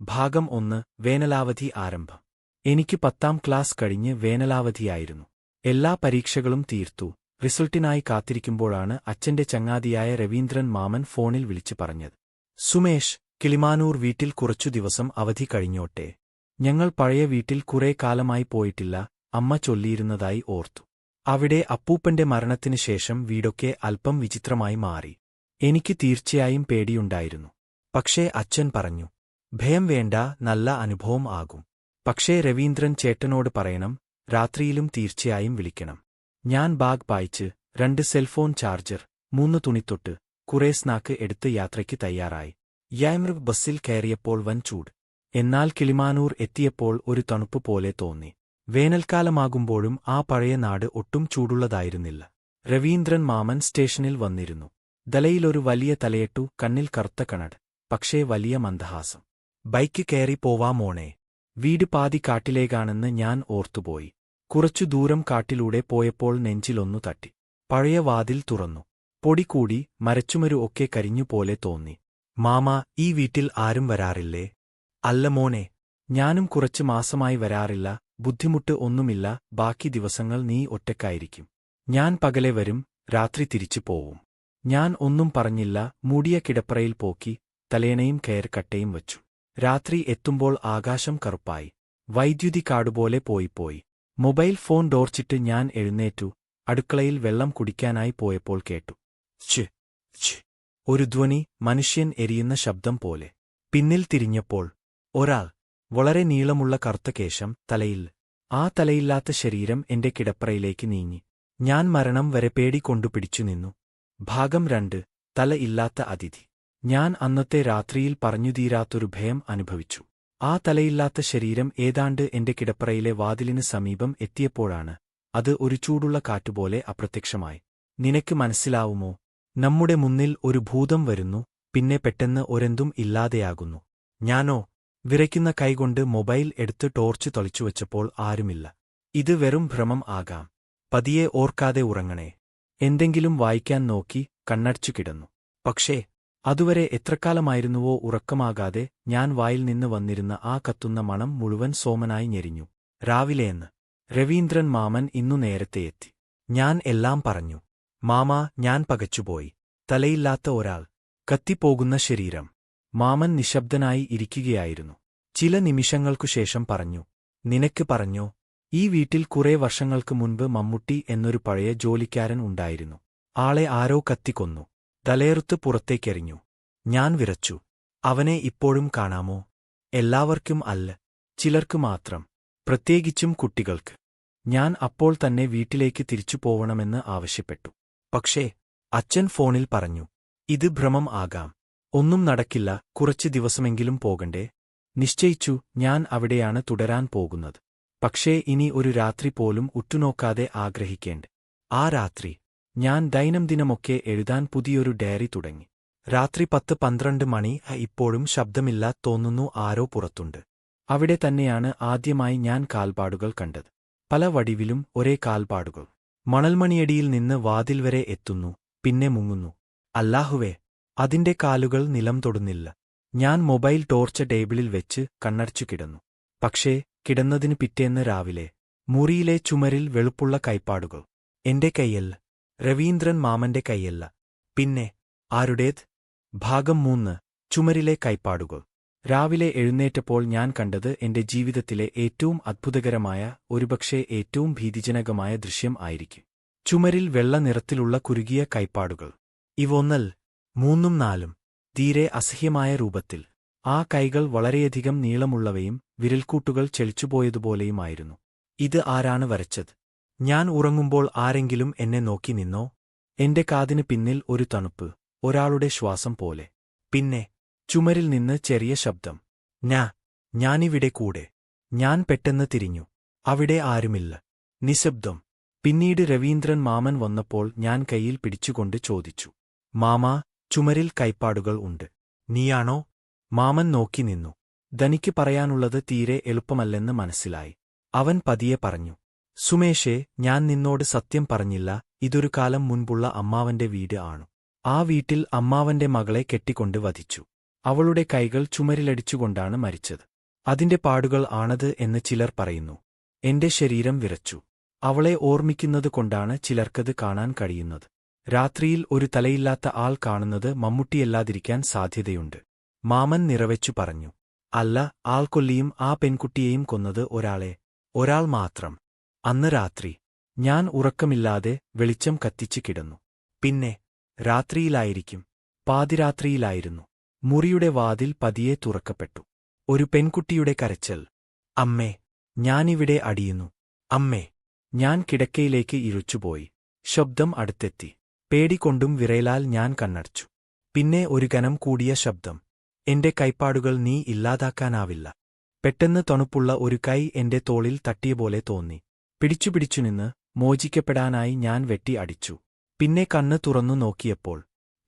ഭാഗം ഒന്ന് വേനലാവധി ആരംഭം. എനിക്ക് പത്താം ക്ലാസ് കഴിഞ്ഞ് വേനലാവധിയായിരുന്നു. എല്ലാ പരീക്ഷകളും തീർത്തു. റിസൾട്ടിനായി കാത്തിരിക്കുമ്പോഴാണ് അച്ഛന്റെ ചങ്ങാതിയായ രവീന്ദ്രൻ മാമൻ ഫോണിൽ വിളിച്ചു പറഞ്ഞത്. സുമേഷ് കിളിമാനൂർ വീട്ടിൽ കുറച്ചു ദിവസം അവധി കഴിഞ്ഞോട്ടെ? ഞങ്ങൾ പഴയ വീട്ടിൽ കുറേ കാലമായി പോയിട്ടില്ല അമ്മ ചൊല്ലിയിരുന്നതായി ഓർത്തു. അവിടെ അപ്പൂപ്പന്റെ മരണത്തിനു ശേഷം വീടൊക്കെ അല്പം വിചിത്രമായി മാറി. എനിക്ക് തീർച്ചയായും പേടിയുണ്ടായിരുന്നു. പക്ഷേ അച്ഛൻ പറഞ്ഞു ഭയം വേണ്ട നല്ല അനുഭവം ആകും. പക്ഷേ രവീന്ദ്രൻ ചേട്ടനോട് പറയണം രാത്രിയിലും തീർച്ചയായും വിളിക്കണം. ഞാൻ ബാഗ് പായിച്ച് രണ്ട് സെൽഫോൺ ചാർജർ മൂന്ന് തുണിത്തൊട്ട് കുറേ സ്നാക്ക് എടുത്ത് യാത്രയ്ക്ക് തയ്യാറായി. യാമൃ ബസ്സിൽ കയറിയപ്പോൾ വൻ ചൂട്. എന്നാൽ കിളിമാനൂർ എത്തിയപ്പോൾ ഒരു തണുപ്പ് പോലെ തോന്നി. വേനൽക്കാലമാകുമ്പോഴും ആ പഴയ നാട് ഒട്ടും ചൂടുള്ളതായിരുന്നില്ല. രവീന്ദ്രൻ മാമൻ സ്റ്റേഷനിൽ വന്നിരുന്നു. ദലയിലൊരു വലിയ തലയെട്ടു കണ്ണിൽ കറുത്ത കണട് പക്ഷേ വലിയ മന്ദഹാസം. ബൈക്ക് കയറി പോവാമോണേ വീട് പാതി കാട്ടിലേക്കാണെന്ന് ഞാൻ ഓർത്തുപോയി. കുറച്ചു ദൂരം കാട്ടിലൂടെ പോയപ്പോൾ നെഞ്ചിലൊന്നു തട്ടി. പഴയ വാതിൽ തുറന്നു. പൊടി കൂടി മരച്ചുമരു ഒക്കെ കരിഞ്ഞുപോലെ തോന്നി. മാമ ഈ വീട്ടിൽ ആരും വരാറില്ലേ? അല്ല മോനെ ഞാനും കുറച്ചു മാസമായി വരാറില്ല. ബുദ്ധിമുട്ട് ഒന്നുമില്ല. ബാക്കി ദിവസങ്ങൾ നീ ഒറ്റക്കായിരിക്കും. ഞാൻ പകലെ വരും. രാത്രി തിരിച്ചു പോവും. ഞാൻ ഒന്നും പറഞ്ഞില്ല. മൂടിയ കിടപ്പറയിൽ പോക്കി. തലേണയും കയർക്കട്ടയും വച്ചു. രാത്രി എത്തുമ്പോൾ ആകാശം കറുപ്പായി. വൈദ്യുതി കാടുപോലെ പോയിപ്പോയി. മൊബൈൽ ഫോൺ ഡോർച്ചിട്ട് ഞാൻ എഴുന്നേറ്റു. അടുക്കളയിൽ വെള്ളം കുടിക്കാനായി പോയപ്പോൾ കേട്ടു. ഛ് ഛ്. ഒരു ധ്വനി മനുഷ്യൻ എരിയുന്ന ശബ്ദം പോലെ. പിന്നിൽ തിരിഞ്ഞപ്പോൾ ഒരാൾ വളരെ നീളമുള്ള കറുത്ത കേശം തലയിൽ ആ തലയില്ലാത്ത ശരീരം എന്റെ കിടപ്പറയിലേക്ക് നീങ്ങി. ഞാൻ മരണം വരെ പേടിക്കൊണ്ടു പിടിച്ചു നിന്നു. ഭാഗം രണ്ട് തല ഇല്ലാത്ത അതിഥി. ഞാൻ അന്നത്തെ രാത്രിയിൽ പറഞ്ഞുതീരാത്തൊരു ഭയം അനുഭവിച്ചു. ആ തലയില്ലാത്ത ശരീരം ഏതാണ്ട് എന്റെ കിടപ്പറയിലെ വാതിലിന് സമീപം എത്തിയപ്പോഴാണ് അത് ഒരു ചൂടുള്ള കാറ്റുപോലെ അപ്രത്യക്ഷമായി. നിനക്ക് മനസ്സിലാവുമോ? നമ്മുടെ മുന്നിൽ ഒരു ഭൂതം വരുന്നു പിന്നെ പെട്ടെന്ന് ഒരെന്തും ഇല്ലാതെയാകുന്നു. ഞാനോ? വിറയ്ക്കുന്ന കൈകൊണ്ട് മൊബൈൽ എടുത്ത് ടോർച്ച് തൊളിച്ചുവച്ചപ്പോൾ ആരുമില്ല. ഇത് വെറും ഭ്രമം ആകാം. പതിയെ ഓർക്കാതെ ഉറങ്ങണേ. എന്തെങ്കിലും വായിക്കാൻ നോക്കി കണ്ണടച്ചു കിടന്നു. പക്ഷേ അതുവരെ എത്രക്കാലമായിരുന്നുവോ ഉറക്കമാകാതെ ഞാൻ വായിൽ നിന്ന് വന്നിരുന്ന ആ കത്തുന്ന മണം മുഴുവൻ സോമനായി ഞെരിഞ്ഞു. രാവിലെയെന്ന്. രവീന്ദ്രൻ മാമൻ ഇന്നു നേരത്തെ എത്തി. ഞാൻ എല്ലാം പറഞ്ഞു. മാമ ഞാൻ പകച്ചുപോയി. തലയില്ലാത്ത ഒരാൾ. കത്തിപ്പോകുന്ന ശരീരം. മാമൻ നിശബ്ദനായി ഇരിക്കുകയായിരുന്നു. ചില നിമിഷങ്ങൾക്കുശേഷം പറഞ്ഞു. നിനക്ക് പറഞ്ഞോ? ഈ വീട്ടിൽ കുറെ വർഷങ്ങൾക്ക് മുൻപ് മമ്മൂട്ടി എന്നൊരു പഴയ ജോലിക്കാരൻ ഉണ്ടായിരുന്നു. ആളെ ആരോ കത്തിക്കൊന്നു. തലയെറുത്ത് പുറത്തേക്കെറിഞ്ഞു. ഞാൻ വിറച്ചു. അവനെ ഇപ്പോഴും കാണാമോ? എല്ലാവർക്കും അല്ല ചിലർക്ക് മാത്രം പ്രത്യേകിച്ചും കുട്ടികൾക്ക്. ഞാൻ അപ്പോൾ തന്നെ വീട്ടിലേക്ക് തിരിച്ചു പോവണമെന്ന് ആവശ്യപ്പെട്ടു. പക്ഷേ അച്ഛൻ ഫോണിൽ പറഞ്ഞു ഇത് ഭ്രമം ആകാം. ഒന്നും നടക്കില്ല കുറച്ച് ദിവസമെങ്കിലും പോകണ്ടേ? നിശ്ചയിച്ചു ഞാൻ അവിടെയാണ് തുടരാൻ പോകുന്നത്. പക്ഷേ ഇനി ഒരു രാത്രി പോലും ഉറ്റുനോക്കാതെ ആഗ്രഹിക്കേണ്ട. ആ രാത്രി ഞാൻ ദൈനംദിനമൊക്കെ എഴുതാൻ പുതിയൊരു ഡയറി തുടങ്ങി. രാത്രി പത്ത് പന്ത്രണ്ട് മണി ഇപ്പോഴും ശബ്ദമില്ല തോന്നുന്നു ആരോ പുറത്തുണ്ട്. അവിടെ തന്നെയാണ് ആദ്യമായി ഞാൻ കാൽപാടുകൾ കണ്ടത്. പല വടിവിലും ഒരേ കാൽപാടുകൾ മണൽമണിയടിയിൽ നിന്ന് വാതിൽ വരെ എത്തുന്നു പിന്നെ മുങ്ങുന്നു. അല്ലാഹുവേ അതിന്റെ കാലുകൾ നിലം തൊടുന്നില്ല. ഞാൻ മൊബൈൽ ടോർച്ച് ടേബിളിൽ വെച്ച് കണ്ണടച്ചു കിടന്നു. പക്ഷേ കിടന്നതിന് പിറ്റേന്ന് രാവിലെ മുറിയിലെ ചുമരിൽ വെളുപ്പുള്ള കൈപ്പാടുകൾ. എന്റെ കൈയല്ല രവീന്ദ്രൻ മാമന്റെ കൈയല്ല. പിന്നെ ആരുടേത്? ഭാഗം മൂന്ന് ചുമരിലെ കൈപ്പാടുകൾ. രാവിലെ എഴുന്നേറ്റപ്പോൾ ഞാൻ കണ്ടത് എന്റെ ജീവിതത്തിലെ ഏറ്റവും അത്ഭുതകരമായ ഒരുപക്ഷേ ഏറ്റവും ഭീതിജനകമായ ദൃശ്യം ആയിരിക്കും. ചുമരിൽ വെള്ള നിറത്തിലുള്ള കുരുകിയ കൈപ്പാടുകൾ. ഇവൊന്നൽ മൂന്നും നാലും തീരെ അസഹ്യമായ രൂപത്തിൽ. ആ കൈകൾ വളരെയധികം നീളമുള്ളവയും വിരൽക്കൂട്ടുകൾ ചെളിച്ചുപോയതുപോലെയുമായിരുന്നു. ഇത് ആരാണ് വരച്ചത്? ഞാൻ ഉറങ്ങുമ്പോൾ ആരെങ്കിലും എന്നെ നോക്കി നിന്നോ? എന്റെ കാതിന് പിന്നിൽ ഒരു തണുപ്പ് ഒരാളുടെ ശ്വാസം പോലെ. പിന്നെ ചുമരിൽ നിന്ന് ചെറിയ ശബ്ദം. ഞാ ഞാനിവിടെ കൂടെ. ഞാൻ പെട്ടെന്ന് തിരിഞ്ഞു. അവിടെ ആരുമില്ല. നിശബ്ദം. പിന്നീട് രവീന്ദ്രൻ മാമൻ വന്നപ്പോൾ ഞാൻ കൈയിൽ പിടിച്ചുകൊണ്ട് ചോദിച്ചു. മാമാ ചുമരിൽ കൈപ്പാടുകൾ ഉണ്ട്. നീയാണോ? മാമൻ നോക്കി നിന്നു. ധനിക്ക് പറയാനുള്ളത് തീരെ എളുപ്പമല്ലെന്ന് മനസ്സിലായി. അവൻ പതിയെ പറഞ്ഞു. സുമേഷേ ഞാൻ നിന്നോട് സത്യം പറഞ്ഞില്ല ഇതൊരു കാലം മുൻപുള്ള അമ്മാവന്റെ വീട് ആണ്. ആ വീട്ടിൽ അമ്മാവന്റെ മകളെ കെട്ടിക്കൊണ്ട് വധിച്ചു. അവളുടെ കൈകൾ ചുമരിലടിച്ചുകൊണ്ടാണ് മരിച്ചത്. അതിന്റെ പാടുകൾ ആണത് എന്ന് ചിലർ പറയുന്നു. എന്റെ ശരീരം വിറച്ചു. അവളെ ഓർമ്മിക്കുന്നത് കൊണ്ടാണ് ചിലർക്കത് കാണാൻ കഴിയുന്നത്. രാത്രിയിൽ ഒരു തലയില്ലാത്ത ആൾ കാണുന്നത് മമ്മൂട്ടിയല്ലാതിരിക്കാൻ സാധ്യതയുണ്ട്. മാമൻ നിറവെച്ചു പറഞ്ഞു. അല്ല ആൾക്കൊല്ലിയും ആ പെൺകുട്ടിയെയും കൊന്നത് ഒരാളെ ഒരാൾ മാത്രം. അന്ന് രാത്രി ഞാൻ ഉറക്കമില്ലാതെ വെളിച്ചം കത്തിച്ചു കിടന്നു. പിന്നെ രാത്രിയിലായിരിക്കും പാതിരാത്രിയിലായിരുന്നു. മുറിയുടെ വാതിൽ പതിയെ തുറക്കപ്പെട്ടു. ഒരു പെൺകുട്ടിയുടെ കരച്ചൽ. അമ്മേ ഞാനിവിടെ അടിയുന്നു. അമ്മേ ഞാൻ കിടക്കയിലേക്ക് ഇഴുച്ചുപോയി ശബ്ദം അടുത്തെത്തി. പേടികൊണ്ടും വിറയലാൽ ഞാൻ കണ്ണടച്ചു. പിന്നെ ഒരു കനം കൂടിയ ശബ്ദം. എന്റെ കൈപ്പാടുകൾ നീ ഇല്ലാതാക്കാനാവില്ല. പെട്ടെന്ന് തണുപ്പുള്ള ഒരു കൈ എന്റെ തോളിൽ തട്ടിയ പോലെ തോന്നി. പിടിച്ചുപിടിച്ചു നിന്ന് മോചിക്കപ്പെടാനായി ഞാൻ വെട്ടി അടിച്ചു. പിന്നെ കണ്ണ് തുറന്നു നോക്കിയപ്പോൾ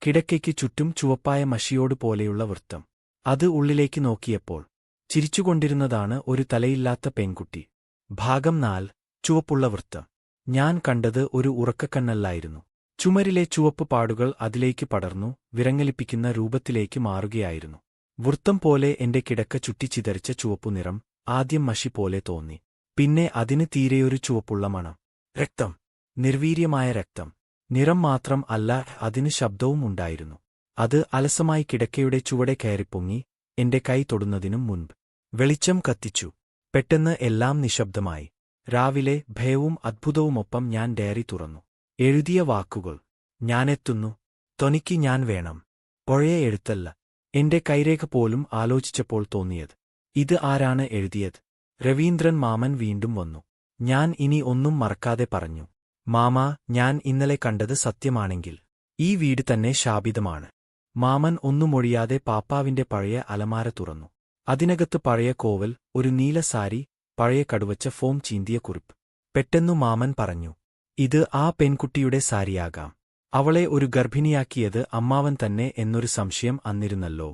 കിടക്കയ്ക്ക് ചുറ്റും ചുവപ്പായ മഷിയോട് പോലെയുള്ള വൃത്തം. അത് ഉള്ളിലേക്ക് നോക്കിയപ്പോൾ ചിരിച്ചുകൊണ്ടിരുന്നതാണ് ഒരു തലയില്ലാത്ത പെൺകുട്ടി. ഭാഗം നാൽ ചുവപ്പുള്ള വൃത്തം. ഞാൻ കണ്ടത് ഒരു ഉറക്കക്കണ്ണല്ലായിരുന്നു. ചുമരിലെ ചുവപ്പ് പാടുകൾ അതിലേക്ക് പടർന്നു വിറങ്ങലിപ്പിക്കുന്ന രൂപത്തിലേക്ക് മാറുകയായിരുന്നു. വൃത്തം പോലെ എന്റെ കിടക്ക ചുറ്റിച്ചിതറിച്ച ചുവപ്പുനിറം ആദ്യം മഷി പോലെ തോന്നി. പിന്നെ അതിന് തീരെയൊരു ചുവപ്പുള്ള മണം. രക്തം. നിർവീര്യമായ രക്തം. നിറം മാത്രം അല്ല അതിന് ശബ്ദവും ഉണ്ടായിരുന്നു. അത് അലസമായി കിടക്കയുടെ ചുവടെ കയറിപ്പൊങ്ങി എന്റെ കൈ തൊടുന്നതിനും മുൻപ്. വെളിച്ചം കത്തിച്ചു. പെട്ടെന്ന് എല്ലാം നിശബ്ദമായി. രാവിലെ ഭയവും അദ്ഭുതവുമൊപ്പം ഞാൻ ഡയറി തുറന്നു. എഴുതിയ വാക്കുകൾ. ഞാനെത്തുന്നു. തൊനിക്ക് ഞാൻ വേണം. പുഴയ എഴുത്തല്ല. എന്റെ കൈരേഖ പോലും ആലോചിച്ചപ്പോൾ തോന്നിയത്. ഇത് ആരാണ് എഴുതിയത്? രവീന്ദ്രൻ മാമൻ വീണ്ടും വന്നു. ഞാൻ ഇനി ഒന്നും മറക്കാതെ പറഞ്ഞു മാമ ഞാൻ ഇന്നലെ കണ്ടത് സത്യമാണെങ്കിൽ ഈ വീട് തന്നെ ശാപിതമാണ് മാമൻ ഒന്നുമൊഴിയാതെ പാപ്പാവിന്റെ പഴയ അലമാര തുറന്നു. അതിനകത്ത് പഴയ കോവൽ ഒരു നീല സാരി പഴയ കടുവച്ച ഫോം ചീന്തിയ കുറിപ്പ്. പെട്ടെന്നു മാമൻ പറഞ്ഞു ഇത് ആ പെൺകുട്ടിയുടെ സാരിയാകാം. അവളെ ഒരു ഗർഭിണിയാക്കിയത് അമ്മാവൻ തന്നെ എന്നൊരു സംശയം അന്നിരുന്നല്ലോ.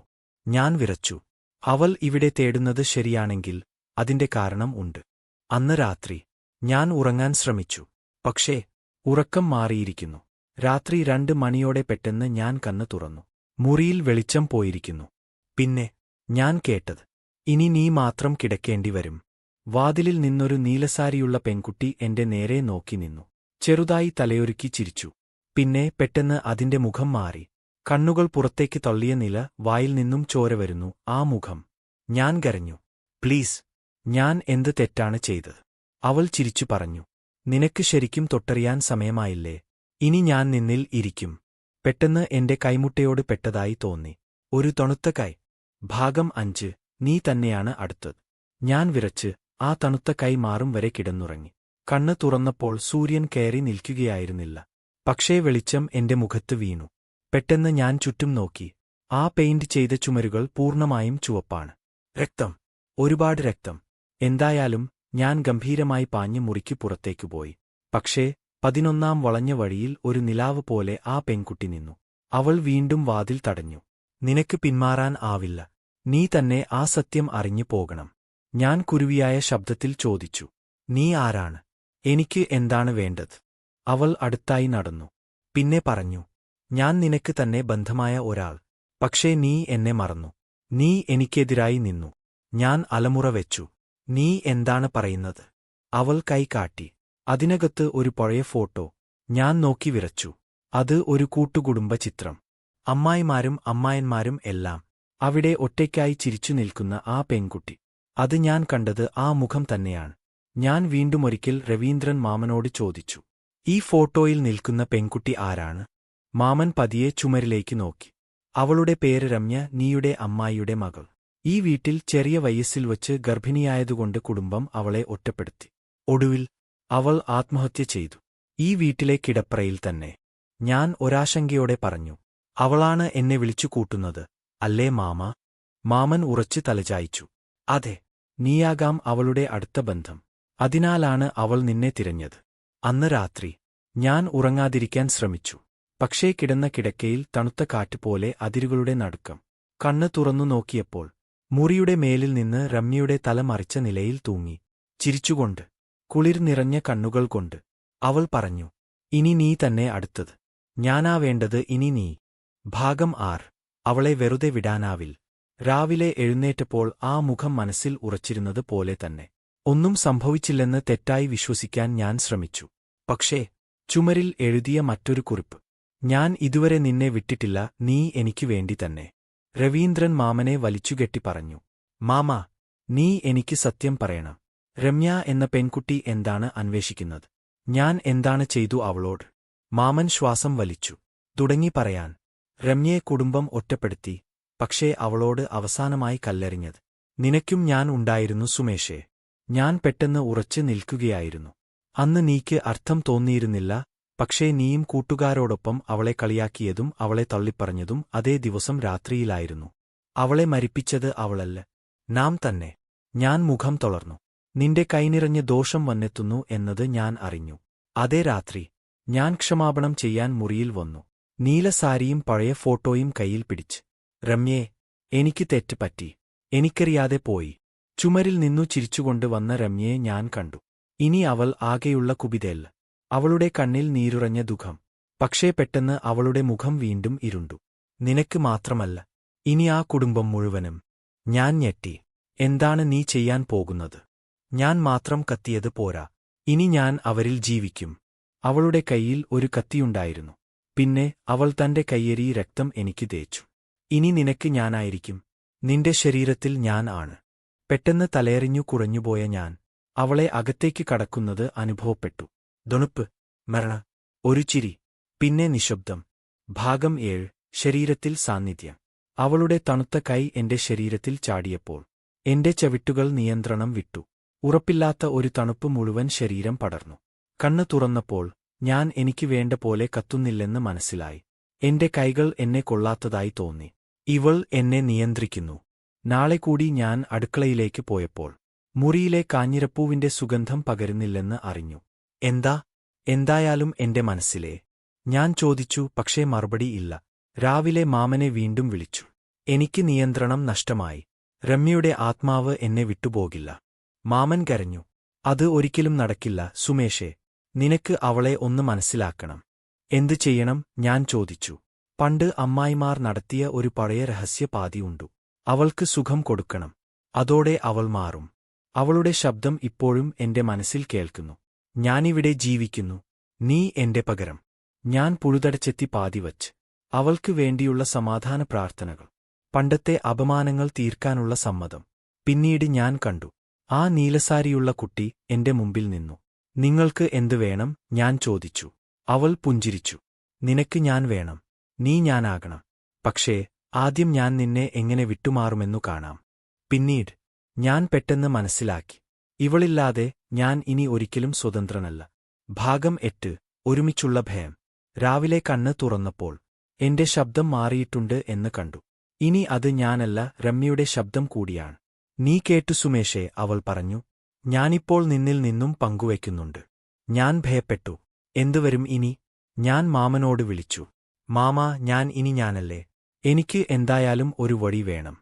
ഞാൻ വിറച്ചു. അവൾ ഇവിടെ തേടുന്നത് ശരിയാണെങ്കിൽ അതിന്റെ കാരണം ഉണ്ട്. അന്ന് രാത്രി ഞാൻ ഉറങ്ങാൻ ശ്രമിച്ചു. പക്ഷേ ഉറക്കം മാറിയിരിക്കുന്നു. രാത്രി രണ്ട് മണിയോടെ പെട്ടെന്ന് ഞാൻ കണ്ണ് തുറന്നു. മുറിയിൽ വെളിച്ചം പോയിരിക്കുന്നു. പിന്നെ ഞാൻ കേട്ടത് ഇനി നീ മാത്രം കിടക്കേണ്ടി വരും. വാതിലിൽ നിന്നൊരു നീലസാരിയുള്ള പെൺകുട്ടി എന്റെ നേരെ നോക്കി നിന്നു. ചെറുതായി തലയൊരുക്കി ചിരിച്ചു. പിന്നെ പെട്ടെന്ന് അതിന്റെ മുഖം മാറി. കണ്ണുകൾ പുറത്തേക്ക് തള്ളിയ നില വായിൽ നിന്നും ചോര വരുന്നു. ആ മുഖം. ഞാൻ കരഞ്ഞു. പ്ലീസ് ഞാൻ എന്ത് തെറ്റാണ് ചെയ്തത്? അവൾ ചിരിച്ചു പറഞ്ഞു. നിനക്ക് ശരിക്കും തൊട്ടറിയാൻ സമയമായില്ലേ? ഇനി ഞാൻ നിന്നിൽ ഇരിക്കും. പെട്ടെന്ന് എന്റെ കൈമുട്ടയോട് പെട്ടതായി തോന്നി. ഒരു തണുത്ത കൈ. ഭാഗം അഞ്ച്. നീ തന്നെയാണ് അടുത്തത്. ഞാൻ വിറച്ച്. ആ തണുത്ത കൈ മാറും വരെ കിടന്നുറങ്ങി. കണ്ണ് തുറന്നപ്പോൾ സൂര്യൻ കയറി നിൽക്കുകയായിരുന്നില്ല. പക്ഷേ വെളിച്ചം എന്റെ മുഖത്ത് വീണു. പെട്ടെന്ന് ഞാൻ ചുറ്റും നോക്കി. ആ പെയിന്റ് ചെയ്ത ചുമരുകൾ പൂർണമായും ചുവപ്പാണ്. രക്തം. ഒരുപാട് രക്തം. എന്തായാലും ഞാൻ ഗംഭീരമായി പാഞ്ഞു മുറിക്ക് പുറത്തേക്കു പോയി. പക്ഷേ പതിനൊന്നാം വളഞ്ഞ വഴിയിൽ ഒരു നിലാവ് പോലെ ആ പെൺകുട്ടി നിന്നു. അവൾ വീണ്ടും വാതിൽ തടഞ്ഞു. നിനക്ക് പിന്മാറാൻ ആവില്ല. നീ തന്നെ ആ സത്യം അറിഞ്ഞു പോകണം. ഞാൻ കുരുവിയായ ശബ്ദത്തിൽ ചോദിച്ചു. നീ ആരാണ്? എനിക്ക് എന്താണ് വേണ്ടത്? അവൾ അടുത്തായി നടന്നു. പിന്നെ പറഞ്ഞു. ഞാൻ നിനക്ക് തന്നെ ബന്ധമായ ഒരാൾ. പക്ഷേ നീ എന്നെ മറന്നു. നീ എനിക്കെതിരായി നിന്നു. ഞാൻ അലമുറ വെച്ചു. നീ എന്താണ് പറയുന്നത്? അവൾ കൈകാട്ടി അതിനകത്ത് ഒരു പഴയ ഫോട്ടോ. ഞാൻ നോക്കി വിറച്ചു. അത് ഒരു കൂട്ടുകുടുംബ ചിത്രം. അമ്മായിമാരും അമ്മായന്മാരും എല്ലാം. അവിടെ ഒറ്റയ്ക്കായി ചിരിച്ചു നിൽക്കുന്ന ആ പെൺകുട്ടി. അത് ഞാൻ കണ്ടത് ആ മുഖം തന്നെയാണ്. ഞാൻ വീണ്ടുമൊരിക്കൽ രവീന്ദ്രൻ മാമനോട് ചോദിച്ചു. ഈ ഫോട്ടോയിൽ നിൽക്കുന്ന പെൺകുട്ടി ആരാണ്? മാമൻ പതിയെ ചുമരിലേക്ക് നോക്കി. അവളുടെ പേര് രമ്യ നീയുടെ അമ്മായിയുടെ മകൾ. ഈ വീട്ടിൽ ചെറിയ വയസ്സിൽ വച്ച് ഗർഭിണിയായതുകൊണ്ട് കുടുംബം അവളെ ഒറ്റപ്പെടുത്തി. ഒടുവിൽ അവൾ ആത്മഹത്യ ചെയ്തു. ഈ വീട്ടിലെ കിടപ്രയിൽ തന്നെ. ഞാൻ ഒരാശങ്കയോടെ പറഞ്ഞു അവളാണ് എന്നെ വിളിച്ചു കൂട്ടുന്നത് അല്ലേ മാമ? മാമൻ ഉറച്ചു തലചായിച്ചു. അതെ നീയാകാം അവളുടെ അടുത്ത ബന്ധം. അതിനാലാണ് അവൾ നിന്നെ തിരഞ്ഞത്. അന്ന് രാത്രി ഞാൻ ഉറങ്ങാതിരിക്കാൻ ശ്രമിച്ചു. പക്ഷേ കിടന്ന കിടക്കയിൽ തണുത്ത കാറ്റ് പോലെ അതിരുകളുടെ നടുക്കം. കണ്ണ് തുറന്നു നോക്കിയപ്പോൾ മുറിയുടെ മേലിൽ നിന്ന് രമ്യയുടെ തല മറിച്ച നിലയിൽ തൂങ്ങി. ചിരിച്ചുകൊണ്ട് കുളിർ നിറഞ്ഞ കണ്ണുകൾ കൊണ്ട് അവൾ പറഞ്ഞു ഇനി നീ തന്നെ അടുത്തത്. ഞാനാ വേണ്ടത് ഇനി നീ. ഭാഗം ആർ. അവളെ വെറുതെ വിടാനാവിൽ. രാവിലെ എഴുന്നേറ്റപ്പോൾ ആ മുഖം മനസ്സിൽ ഉറച്ചിരുന്നത് പോലെ തന്നെ. ഒന്നും സംഭവിച്ചില്ലെന്ന് തെറ്റായി വിശ്വസിക്കാൻ ഞാൻ ശ്രമിച്ചു. പക്ഷേ ചുമരിൽ എഴുതിയ മറ്റൊരു കുറിപ്പ്. ഞാൻ ഇതുവരെ നിന്നെ വിട്ടിട്ടില്ല നീ എനിക്കു വേണ്ടി തന്നെ. രവീന്ദ്രൻ മാമനെ വലിച്ചുകെട്ടി പറഞ്ഞു മാമ നീ എനിക്ക് സത്യം പറയണം. രമ്യ എന്ന പെൺകുട്ടി എന്താണ് അന്വേഷിക്കുന്നത്? ഞാൻ എന്താണ് ചെയ്തു അവളോട്? മാമൻ ശ്വാസം വലിച്ചു. തുടങ്ങി പറയാൻ രമ്യയെ കുടുംബം ഒറ്റപ്പെടുത്തി പക്ഷേ അവളോട് അവസാനമായി കല്ലെറിഞ്ഞത്. നിനക്കും ഞാൻ ഉണ്ടായിരുന്നു സുമേഷേ. ഞാൻ പെട്ടെന്ന് ഉറച്ചു നിൽക്കുകയായിരുന്നു. അന്ന് നീക്ക് അർത്ഥം തോന്നിയിരുന്നില്ല പക്ഷേ നീയും കൂട്ടുകാരോടൊപ്പം അവളെ കളിയാക്കിയതും അവളെ തള്ളിപ്പറഞ്ഞതും അതേ ദിവസം രാത്രിയിലായിരുന്നു. അവളെ മരിപ്പിച്ചത് അവളല്ല. നാം തന്നെ. ഞാൻ മുഖം തളർന്നു. നിന്റെ കൈനിറഞ്ഞ് ദോഷം വന്നെത്തുന്നു എന്നത് ഞാൻ അറിഞ്ഞു. അതേ രാത്രി ഞാൻ ക്ഷമാപണം ചെയ്യാൻ മുറിയിൽ വന്നു. നീലസാരിയും പഴയ ഫോട്ടോയും കയ്യിൽ പിടിച്ച്. രമ്യേ എനിക്ക് തെറ്റ് പറ്റി. എനിക്കറിയാതെ പോയി. ചുമരിൽ നിന്നു ചിരിച്ചുകൊണ്ട് വന്ന രമ്യയെ ഞാൻ കണ്ടു. ഇനി അവൾ ആകെയുള്ള കുപിതയല്ല. അവളുടെ കണ്ണിൽ നീരുറഞ്ഞ ദുഃഖം. പക്ഷേ പെട്ടെന്ന് അവളുടെ മുഖം വീണ്ടും ഇരുണ്ടു. നിനക്ക് മാത്രമല്ല ഇനി ആ കുടുംബം മുഴുവനും ഞാൻ ഞെട്ടി. എന്താണ് നീ ചെയ്യാൻ പോകുന്നത്? ഞാൻ മാത്രം കത്തിയത് പോരാ. ഇനി ഞാൻ അവരിൽ ജീവിക്കും. അവളുടെ കൈയിൽ ഒരു കത്തിയുണ്ടായിരുന്നു. പിന്നെ അവൾ തന്റെ കയ്യേരി രക്തം എനിക്ക് തേച്ചു. ഇനി നിനക്ക് ഞാനായിരിക്കും. നിന്റെ ശരീരത്തിൽ ഞാൻ ആണ്. പെട്ടെന്ന് തലയെറിഞ്ഞു കുറഞ്ഞുപോയ ഞാൻ അവളെ അകത്തേക്ക് കടക്കുന്നത് അനുഭവപ്പെട്ടു. ദൊണുപ്പ് മരണ ഒരു ചിരി പിന്നെ നിശബ്ദം. ഭാഗം ഏഴ് ശരീരത്തിൽ സാന്നിധ്യം. അവളുടെ തണുത്ത കൈ എന്റെ ശരീരത്തിൽ ചാടിയപ്പോൾ എന്റെ ചവിട്ടുകൾ നിയന്ത്രണം വിട്ടു. ഉറപ്പില്ലാത്ത ഒരു തണുപ്പ് മുഴുവൻ ശരീരം പടർന്നു. കണ്ണ് തുറന്നപ്പോൾ ഞാൻ എനിക്ക് വേണ്ട പോലെ കത്തുന്നില്ലെന്ന് മനസ്സിലായി. എന്റെ കൈകൾ എന്നെ കൊള്ളാത്തതായി തോന്നി. ഇവൾ എന്നെ നിയന്ത്രിക്കുന്നു. നാളെ കൂടി ഞാൻ അടുക്കളയിലേക്ക് പോയപ്പോൾ മുറിയിലെ കാഞ്ഞിരപ്പൂവിന്റെ സുഗന്ധം പകരുന്നില്ലെന്ന് അറിഞ്ഞു. എന്താ? എന്തായാലും എന്റെ മനസ്സിലെ. ഞാൻ ചോദിച്ചു പക്ഷേ മറുപടി ഇല്ല. രാവിലെ മാമനെ വീണ്ടും വിളിച്ചു. എനിക്ക് നിയന്ത്രണം നഷ്ടമായി. രമ്യയുടെ ആത്മാവ് എന്നെ വിട്ടുപോകില്ല. മാമൻ കരഞ്ഞു. അത് ഒരിക്കലും നടക്കില്ല സുമേഷേ. നിനക്ക് അവളെ ഒന്ന് മനസ്സിലാക്കണം. എന്തു ചെയ്യണം? ഞാൻ ചോദിച്ചു. പണ്ട് അമ്മായിമാർ നടത്തിയ ഒരു പഴയ രഹസ്യപാതിയുണ്ടു അവൾക്ക് സുഖം കൊടുക്കണം. അതോടെ അവൾ മാറും. അവളുടെ ശബ്ദം ഇപ്പോഴും എന്റെ മനസ്സിൽ കേൾക്കുന്നു. ഞാനിവിടെ ജീവിക്കുന്നു. നീ എന്റെ പകരം. ഞാൻ പുഴുതടച്ചെത്തി പാതിവച്ച്. അവൾക്ക് വേണ്ടിയുള്ള സമാധാന പ്രാർത്ഥനകൾ. പണ്ടത്തെ അപമാനങ്ങൾ തീർക്കാനുള്ള സമ്മതം. പിന്നീട് ഞാൻ കണ്ടു. ആ നീലസാരിയുള്ള കുട്ടി എന്റെ മുമ്പിൽ നിന്നു. നിങ്ങൾക്ക് എന്തു വേണം? ഞാൻ ചോദിച്ചു. അവൾ പുഞ്ചിരിച്ചു. നിനക്ക് ഞാൻ വേണം. നീ ഞാനാകണം. പക്ഷേ ആദ്യം ഞാൻ നിന്നെ എങ്ങനെ വിട്ടുമാറുമെന്നു കാണാം. പിന്നീട് ഞാൻ പെട്ടെന്ന് മനസ്സിലാക്കി. ഇവളില്ലാതെ ഞാൻ ഇനി ഒരിക്കലും സ്വതന്ത്രനല്ല. ഭാഗം എട്ട് ഒരുമിച്ചുള്ള ഭയം. രാവിലെ കണ്ണ് തുറന്നപ്പോൾ എന്റെ ശബ്ദം മാറിയിട്ടുണ്ട് എന്ന് കണ്ടു. ഇനി അത് ഞാനല്ല രമ്യയുടെ ശബ്ദം കൂടിയാണ്. നീ കേട്ടു സുമേഷേ അവൾ പറഞ്ഞു. ഞാനിപ്പോൾ നിന്നിൽ നിന്നും പങ്കുവയ്ക്കുന്നുണ്ട്. ഞാൻ ഭയപ്പെട്ടു. എന്തുവരും ഇനി? ഞാൻ മാമനോട് വിളിച്ചു. മാമ ഞാൻ ഇനി ഞാനല്ലേ? എനിക്ക് എന്തായാലും ഒരു വഴി വേണം.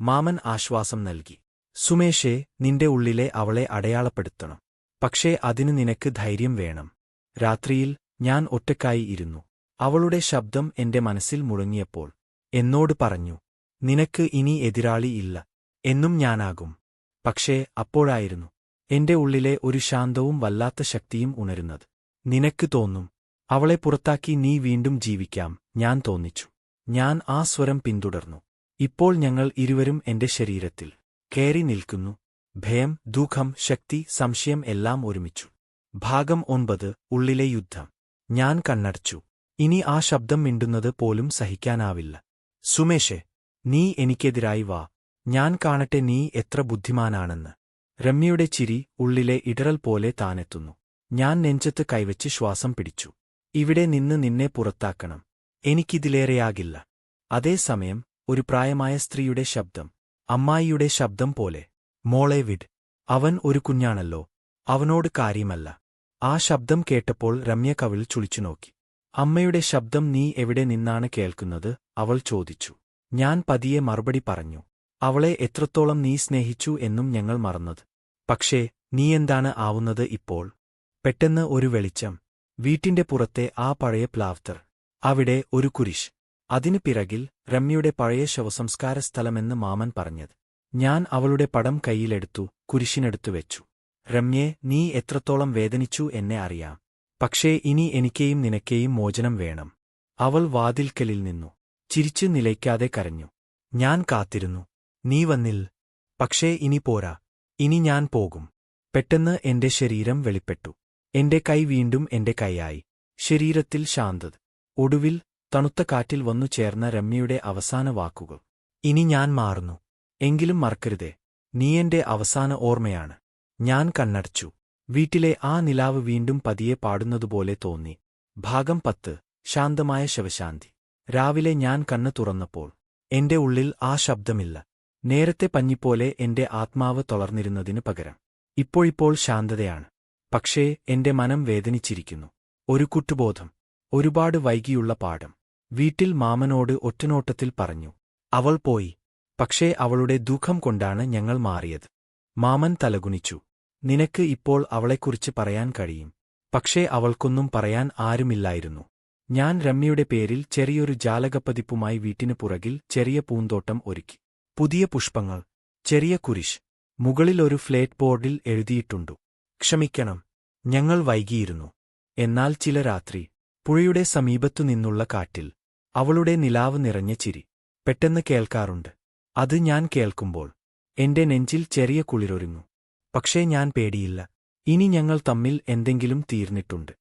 മാമൻ ആശ്വാസം നൽകി. സുമേഷേ നിന്റെ ഉള്ളിലെ അവളെ അടയാളപ്പെടുത്തണം. പക്ഷേ അതിനു നിനക്ക് ധൈര്യം വേണം. രാത്രിയിൽ ഞാൻ ഒറ്റക്കായി ഇരുന്നു. അവളുടെ ശബ്ദം എന്റെ മനസ്സിൽ മുഴങ്ങിയപ്പോൾ എന്നോട് പറഞ്ഞു നിനക്ക് ഇനി എതിരാളി ഇല്ല. എന്നും ഞാനാകും. പക്ഷേ അപ്പോഴായിരുന്നു എന്റെ ഉള്ളിലെ ഒരു ശാന്തവും വല്ലാത്ത ശക്തിയും ഉണരുന്നത്. നിനക്ക് തോന്നും അവളെ പുറത്താക്കി നീ വീണ്ടും ജീവിക്കാം ഞാൻ തോന്നിച്ചു. ഞാൻ ആ സ്വരം പിന്തുടർന്നു. ഇപ്പോൾ ഞങ്ങൾ ഇരുവരും എന്റെ ശരീരത്തിൽ കയറി നിൽക്കുന്നു. ഭയം ദുഃഖം ശക്തി സംശയം എല്ലാം ഒരുമിച്ചു. ഭാഗം ഒൻപത് ഉള്ളിലെ യുദ്ധം. ഞാൻ കണ്ണടച്ചു. ഇനി ആ ശബ്ദം മിണ്ടുന്നത് പോലും സഹിക്കാനാവില്ല. സുമേഷെ നീ എനിക്കെതിരായി വാ. ഞാൻ കാണട്ടെ നീ എത്ര ബുദ്ധിമാനാണെന്ന്. രമ്യയുടെ ചിരി ഉള്ളിലെ ഇടറൽ പോലെ താനെത്തുന്നു. ഞാൻ നെഞ്ചത്ത് കൈവച്ച് ശ്വാസം പിടിച്ചു. ഇവിടെ നിന്ന് നിന്നെ പുറത്താക്കണം. എനിക്കിതിലേറെയാകില്ല. അതേസമയം ഒരു പ്രായമായ സ്ത്രീയുടെ ശബ്ദം. അമ്മായിയുടെ ശബ്ദം പോലെ മോളെ വിഡ് അവൻ ഒരു കുഞ്ഞാണല്ലോ അവനോട് കാര്യമല്ല. ആ ശബ്ദം കേട്ടപ്പോൾ രമ്യ കവിൾ ചുളിച്ചുനോക്കി അമ്മയുടെ ശബ്ദം നീ എവിടെ നിന്നാണ് കേൾക്കുന്നത്? അവൾ ചോദിച്ചു. ഞാൻ പതിയെ മറുപടി പറഞ്ഞു. അവളെ എത്രത്തോളം നീ സ്നേഹിച്ചു എന്നും ഞങ്ങൾ മറന്നത്. പക്ഷേ നീയെന്താണ് ആവുന്നത് ഇപ്പോൾ? പെട്ടെന്ന് ഒരു വെളിച്ചം. വീട്ടിന്റെ പുറത്തെ ആ പഴയ പ്ലാവ്തർ അവിടെ ഒരു കുരിശ്. അതിനു പിറകിൽ രമ്യയുടെ പഴയ ശവസംസ്കാര സ്ഥലമെന്ന് മാമൻ പറഞ്ഞത്. ഞാൻ അവളുടെ പടം കൈയിലെടുത്തു കുരിശിനെടുത്തു വെച്ചു. രമ്യേ നീ എത്രത്തോളം വേദനിച്ചു എന്നെ അറിയാം. പക്ഷേ ഇനി എനിക്കേയും നിനക്കേയും മോചനം വേണം. അവൾ വാതിൽക്കലിൽ നിന്നു. ചിരിച്ചു നിലയ്ക്കാതെ കരഞ്ഞു. ഞാൻ കാത്തിരുന്നു. നീ വന്നിൽ. പക്ഷേ ഇനി പോരാ. ഇനി ഞാൻ പോകും. പെട്ടെന്ന് എന്റെ ശരീരം വെളിപ്പെട്ടു. എന്റെ കൈ വീണ്ടും എന്റെ കൈയായി. ശരീരത്തിൽ ശാന്തത. ഒടുവിൽ തണുത്ത കാറ്റിൽ വന്നു ചേർന്ന രമ്യയുടെ അവസാന വാക്കുകൾ. ഇനി ഞാൻ മാറുന്നു. എങ്കിലും മറക്കരുതേ. നീ എന്റെ അവസാന ഓർമ്മയാണ്. ഞാൻ കണ്ണടച്ചു. വീട്ടിലെ ആ നിലാവ് വീണ്ടും പതിയെ പാടുന്നതുപോലെ തോന്നി. ഭാഗം പത്ത്. ശാന്തമായ ശവശാന്തി. രാവിലെ ഞാൻ കണ്ണ് തുറന്നപ്പോൾ എന്റെ ഉള്ളിൽ ആ ശബ്ദമില്ല. നേരത്തെ പഞ്ഞിപ്പോലെ എന്റെ ആത്മാവ് തളർന്നിരുന്നതിനു പകരം. ഇപ്പോഴിപ്പോൾ ശാന്തതയാണ്. പക്ഷേ എന്റെ മനം വേദനിച്ചിരിക്കുന്നു. ഒരു കുട്ടുബോധം. ഒരുപാട് വൈകിയുള്ള പാഠം. വീട്ടിൽ മാമനോട് ഒറ്റനോട്ടത്തിൽ പറഞ്ഞു അവൾ പോയി പക്ഷേ അവളുടെ ദുഃഖം കൊണ്ടാണ് ഞങ്ങൾ മാറിയത്. മാമൻ തലകുനിച്ചു നിനക്ക് ഇപ്പോൾ അവളെക്കുറിച്ച് പറയാൻ കഴിയും പക്ഷേ അവൾക്കൊന്നും പറയാൻ ആരുമില്ലായിരുന്നു. ഞാൻ രമ്യയുടെ പേരിൽ ചെറിയൊരു ജാലകപ്പതിപ്പുമായി വീട്ടിനു പുറകിൽ ചെറിയ പൂന്തോട്ടം ഒരുക്കി. പുതിയ പുഷ്പങ്ങൾ ചെറിയ കുരിശ് മുകളിൽ ഒരു ഫ്ലേറ്റ് ബോർഡിൽ എഴുതിയിട്ടുണ്ടു. ക്ഷമിക്കണം ഞങ്ങൾ വൈകിയിരുന്നു. എന്നാൽ ചില രാത്രി പുഴയുടെ സമീപത്തു നിന്നുള്ള കാറ്റിൽ അവളുടെ നിലാവ് നിറഞ്ഞ ചിരി. പെട്ടെന്ന് കേൾക്കാറുണ്ട്. അത് ഞാൻ കേൾക്കുമ്പോൾ. എന്റെ നെഞ്ചിൽ ചെറിയ കുളിരൊരുങ്ങു. പക്ഷേ ഞാൻ പേടിയില്ല. ഇനി ഞങ്ങൾ തമ്മിൽ എന്തെങ്കിലും തീർന്നിട്ടുണ്ട്.